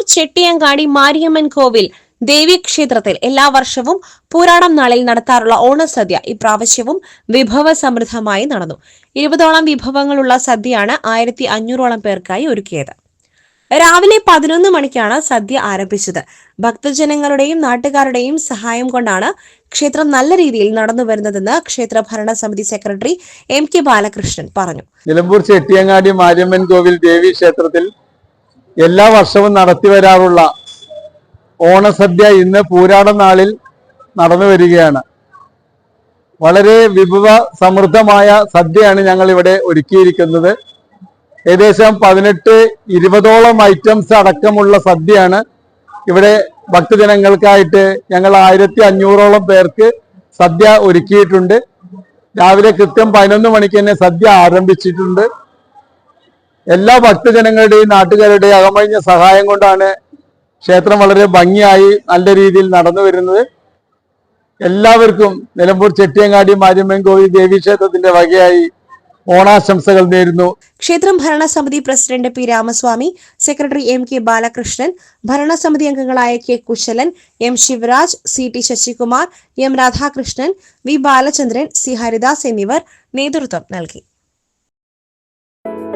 ചെട്ടിയങ്കാടി മാരിയമ്മൻ കോവിൽ ദേവി ക്ഷേത്രത്തിൽ എല്ലാ വർഷവും പൂരാടം നാളിൽ നടത്താറുള്ള ഓണസദ്യ ഇപ്രാവശ്യവും വിഭവ സമൃദ്ധമായി നടന്നു. ഇരുപതോളം വിഭവങ്ങളുള്ള സദ്യയാണ് ആയിരത്തി അഞ്ഞൂറോളം പേർക്കായി ഒരുക്കിയത്. രാവിലെ പതിനൊന്ന് മണിക്കാണ് സദ്യ ആരംഭിച്ചത്. ഭക്തജനങ്ങളുടെയും നാട്ടുകാരുടെയും സഹായം കൊണ്ടാണ് ക്ഷേത്രം നല്ല രീതിയിൽ നടന്നു വരുന്നതെന്ന് ക്ഷേത്ര ഭരണസമിതി സെക്രട്ടറി എം കെ ബാലകൃഷ്ണൻ പറഞ്ഞു. നിലമ്പൂർ ചെട്ടിയങ്ങാടി മാരിയമ്മൻ കോവിൽ ദേവി ക്ഷേത്രത്തിൽ എല്ലാ വർഷവും നടത്തി വരാറുള്ള ഓണസദ്യ ഇന്ന് പൂരാട നാളിൽ നടന്നു വരികയാണ്. വളരെ വിഭവ സമൃദ്ധമായ സദ്യയാണ് ഞങ്ങൾ ഇവിടെ ഒരുക്കിയിരിക്കുന്നത്. ഏകദേശം പതിനെട്ട് ഇരുപതോളം ഐറ്റംസ് അടക്കമുള്ള സദ്യയാണ് ഇവിടെ ഭക്തജനങ്ങൾക്കായിട്ട് ഞങ്ങൾ ആയിരത്തി അഞ്ഞൂറോളം പേർക്ക് സദ്യ ഒരുക്കിയിട്ടുണ്ട്. രാവിലെ കൃത്യം പതിനൊന്ന് മണിക്ക് തന്നെ സദ്യ ആരംഭിച്ചിട്ടുണ്ട്. എല്ലാ ഭക്തജനങ്ങളുടെയും നാട്ടുകാരുടെയും അകമഴിഞ്ഞ സഹായം കൊണ്ടാണ് ക്ഷേത്രം വളരെ ഭംഗിയായി നല്ല രീതിയിൽ നടന്നു വരുന്നത്. എല്ലാവർക്കും നിലമ്പൂർ ചെട്ടിയങ്ങാടി മാര്യമ്മൻ കോവിൽ ദേവീ ക്ഷേത്രത്തിന്റെ വകയായി ഓണാശംസകൾ നേരുന്നു. ക്ഷേത്രം ഭരണസമിതി president P Ramaswamy secretary M K Balakrishnan ഭരണസമിതി അംഗങ്ങളായ K Kushalan M Sivaraj C T Sasikumar M Radhakrishnan V Balachandran C Haridas എന്നിവർ നേതൃത്വം നൽകി.